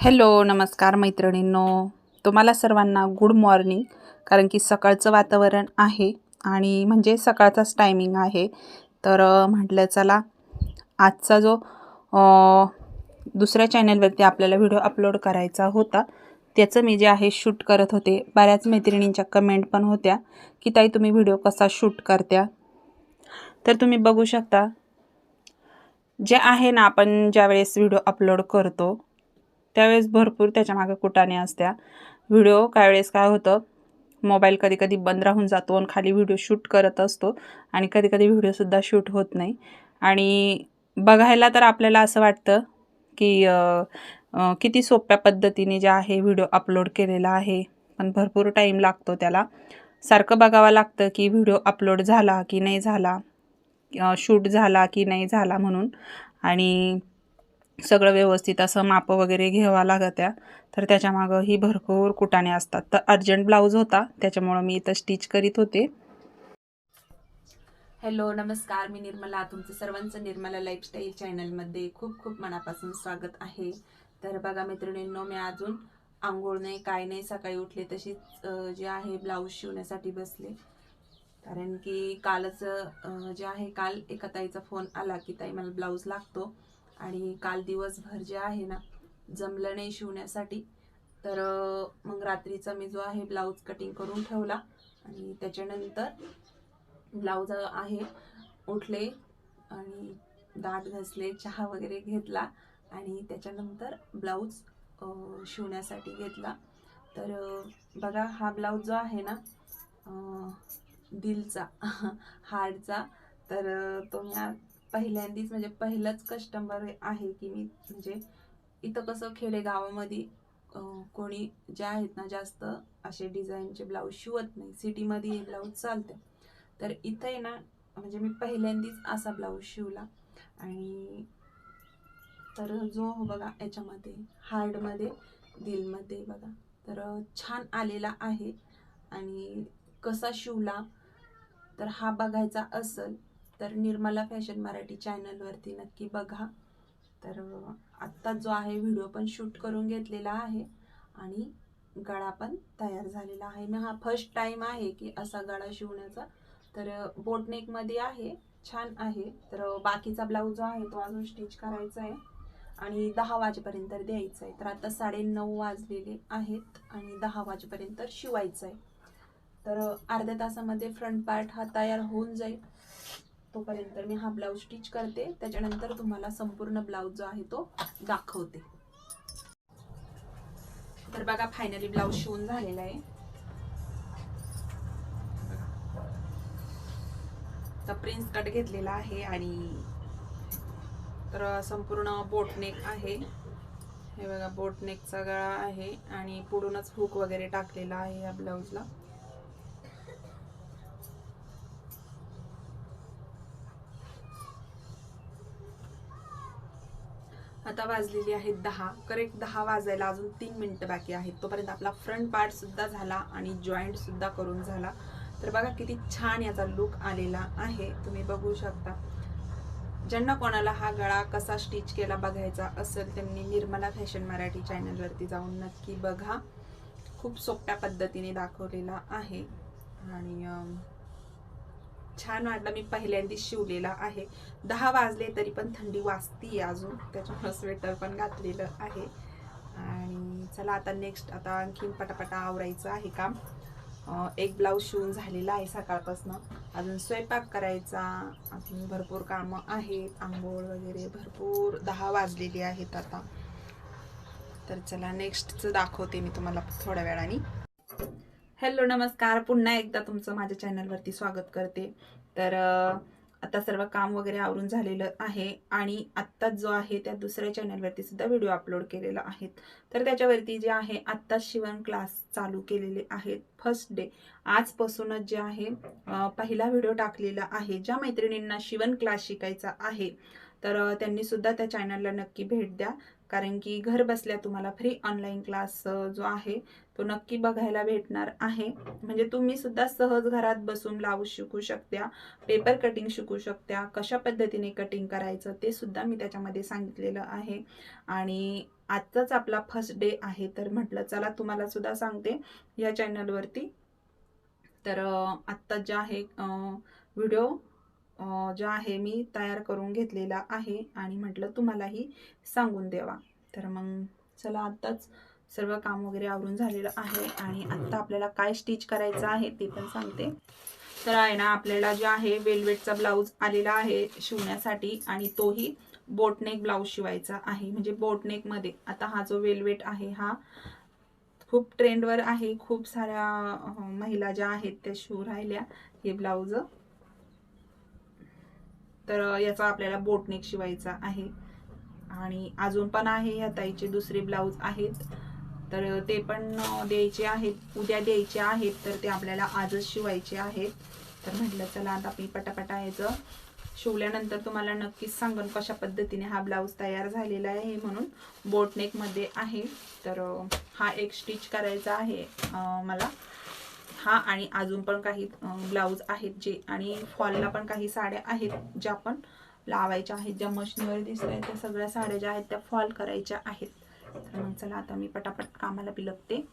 Hello नमस्कार मैत्रिणींनो. तुम्हाला सर्वांना गुड मॉर्निंग कारण की सकाळचं वातावरण आहे आणि म्हणजे सकाळचाच टायमिंग आहे. तर म्हटलं चला आजचा जो दुसऱ्या चॅनलवरती आपल्याला व्हिडिओ अपलोड करायचा होता त्याचं मी जे आहे शूट करत होते. बऱ्याच मैत्रिणींच्या कमेंट पण होत्या की ताई तुम्ही व्हिडिओ कसा शूट करत्या? तर तुम्ही बघू शकता. जे आहे ना आपण ज्यावेळेस व्हिडिओ अपलोड करतो त्यावेळेस भरपूर त्याच्यामागे कुटाने असत्या. व्हिडिओ काय वेळेस काय होतं मोबाईल कधी कधी बंद राहून जातो आणि खाली व्हिडिओ शूट करत असतो आणि कधी कधी व्हिडिओसुद्धा शूट होत नाही. आणि बघायला तर आपल्याला असं वाटतं की किती सोप्या पद्धतीने जे आहे व्हिडिओ अपलोड केलेला आहे. पण भरपूर टाईम लागतो त्याला. सारखं बघावं लागतं की व्हिडिओ अपलोड झाला की नाही झाला शूट झाला की नाही झाला म्हणून. आणि सगळं व्यवस्थित असं मापं वगैरे घ्यावं लागत त्या तर त्याच्यामागं ही भरपूर कुटाणे असतात. तर अर्जंट ब्लाऊज होता त्याच्यामुळं मी इथं स्टिच करीत होते. हॅलो नमस्कार. मी निर्मला तुमचं सर्वांचं निर्मला लाईफस्टाईल चॅनलमध्ये खूप खूप मनापासून स्वागत आहे. तर बघा मैत्रिणींनो मी अजून आंघोळ नाही काय नाही सकाळी उठले तशीच जे आहे ब्लाऊज शिवण्यासाठी बसले. कारण की कालच जे आहे काल एका ताईचा फोन आला की ताई मला ब्लाऊज लागतो. आणि काल दिवसभर जे आहे ना जमलं नाही शिवण्यासाठी तर मग रात्रीचा मी जो आहे ब्लाऊज कटिंग करून ठेवला आणि त्याच्यानंतर ब्लाऊज आहे उठले आणि दात घासले चहा वगैरे घेतला आणि त्याच्यानंतर ब्लाऊज शिवण्यासाठी घेतला. तर बघा हा ब्लाऊज जो आहे ना दिलचा हार्डचा तर तो मी पहिल्यांदीच म्हणजे पहिलंच कस्टमर आहे की मी. म्हणजे इथं कसं खेडेगावामध्ये कोणी जे आहेत ना जास्त असे डिझाईनचे ब्लाऊज शिवत नाही. सिटीमध्ये हे ब्लाऊज चालते तर इथं आहे ना म्हणजे मी पहिल्यांदीच असा ब्लाऊज शिवला. आणि तर जो बघा याच्यामध्ये हार्डमध्ये दिलमध्ये बघा. तर छान आलेला आहे. आणि कसा शिवला तर हा बघायचा असेल तर निर्मला फॅशन मराठी चॅनलवरती नक्की बघा. तर आत्ता जो आहे व्हिडिओ पण शूट करून घेतलेला आहे आणि गळा पण तयार झालेला आहे. मी हा फर्स्ट टाईम आहे की असा गळा शिवण्याचा. तर बोटनेकमध्ये आहे छान आहे. तर बाकीचा ब्लाऊज जो आहे तो अजून स्टिच करायचा आहे. आणि दहा वाजेपर्यंत द्यायचा आहे. तर आता साडेनऊ वाजलेले आहेत आणि दहा वाजेपर्यंत शिवायचं आहे. तर अर्ध्या तासामध्ये फ्रंट पार्ट हा तयार होऊन जाईल. तोपर्यंत मी हा ब्लाऊज स्टिच करते. त्याच्यानंतर तुम्हाला संपूर्ण ब्लाऊज जो आहे तो दाखवते. तर बघा फायनली ब्लाऊज शिवून झालेला आहे. तर प्रिन्स कट घेतलेला आहे आणि तर संपूर्ण बोटनेक आहे. हे बघा बोटनेकचा गळा आहे आणि पुढूनच हुक वगैरे टाकलेला आहे या ब्लाऊजला. आता वाजलेली आहेत दहा. करेक्ट दहा वाजायला अजून तीन मिनटं बाकी आहेत. तोपर्यंत आपला फ्रंट पार्टसुद्धा झाला आणि जॉईंटसुद्धा करून झाला. तर बघा किती छान याचा लुक आलेला आहे. तुम्ही बघू शकता. ज्यांना कोणाला हा गळा कसा स्टिच केला बघायचा असेल त्यांनी निर्मला फॅशन मराठी चॅनलवरती जाऊन नक्की बघा. खूप सोप्या पद्धतीने दाखवलेला आहे. आणि छान वाटलं मी पहिल्यांदाच शिवलेला आहे. दहा वाजले तरी पण थंडी वाजती अजून. त्याच्यामुळे स्वेटर पण घातलेलं आहे. आणि चला आता नेक्स्ट आता आणखीन पटापटा आवरायचं आहे काम. एक ब्लाऊज शिवून झालेला आहे सकाळपासून. अजून स्वयंपाक करायचा. अजून भरपूर कामं आहेत. आंघोळ वगैरे भरपूर. दहा वाजलेली आहेत आता. तर चला नेक्स्टचं दाखवते मी तुम्हाला थोड्या वेळाने. हॅलो नमस्कार. पुन्हा एकदा तुमचं माझ्या चॅनलवरती स्वागत करते. तर आता सर्व काम वगैरे आवरून झालेलं आहे आणि आत्ताच जो आहे त्या दुसऱ्या चॅनलवरती सुद्धा व्हिडिओ अपलोड केलेला आहेत तर त्याच्यावरती जे आहे आत्ताच शिवण क्लास चालू केलेले आहेत. फर्स्ट डे आजपासूनच जे आहे पहिला व्हिडिओ टाकलेला आहे ज्या मैत्रिणींना शिवण क्लास शिकायचा आहे. तर त्यांनीसुद्धा त्यांनी सुद्धा त्या चॅनलला नक्की भेट द्या. कारण की घर बसल्या तुम्हाला फ्री ऑनलाईन क्लास जो आहे तो नक्की बघायला भेटणार आहे. म्हणजे तुम्ही सुद्धा सहज घरात बसून ब्लाऊज शिकू शकत्या पेपर कटिंग शिकू शकत्या कशा पद्धतीने कटिंग करायचं ते सुद्धा मी त्याच्यामध्ये सांगितलेलं आहे. आणि आजचाच आपला फर्स्ट डे आहे तर म्हटलं चला तुम्हाला सुद्धा सांगते या चॅनलवरती तर आत्ता जे आहे व्हिडिओ जो आहे मी तयार करून घेतलेला आहे आणि म्हटलं तुम्हालाही सांगून द्यावा. तर मग चला आत्ताच सर्व काम वगैरे आवरून झालेलं आहे आणि आत्ता आपल्याला काय स्टिच करायचं आहे ते पण सांगते. तर आहे ना आपल्याला जे आहे वेलवेटचा ब्लाऊज आलेला आहे शिवण्यासाठी आणि तोही बोटनेक ब्लाऊज शिवायचा आहे. म्हणजे बोटनेकमध्ये आता हा जो वेलवेट आहे हा खूप ट्रेंडवर आहे. खूप साऱ्या महिला ज्या आहेत त्या शिव राहिल्या हे ब्लाऊज तर याचा आपल्याला बोटनेक शिवायचा आहे. आणि अजून पण आहे ह्या ताईचे दुसरे ब्लाऊज आहेत. तर ते पण द्यायचे आहेत. उद्या द्यायचे आहेत तर ते आपल्याला आजच शिवायचे आहेत. तर म्हटलं चला आता मी पटापटा याचं शिवल्यानंतर तुम्हाला नक्कीच सांगन कशा पद्धतीने हा ब्लाऊज तयार झालेला आहे म्हणून. बोटनेकमध्ये आहे. तर हा एक स्टिच करायचा आहे मला. हा आणि अजून पण काही ब्लाऊज आहेत जे आणि फॉलला पण काही साड्या आहेत ज्या पण लावायच्या आहेत ज्या मशीनवर दिसत आहेत त्या सगळ्या साड्या ज्या आहेत त्या फॉल करायच्या आहेत. तर मग चला आता मी पटापट कामाला बिलगते.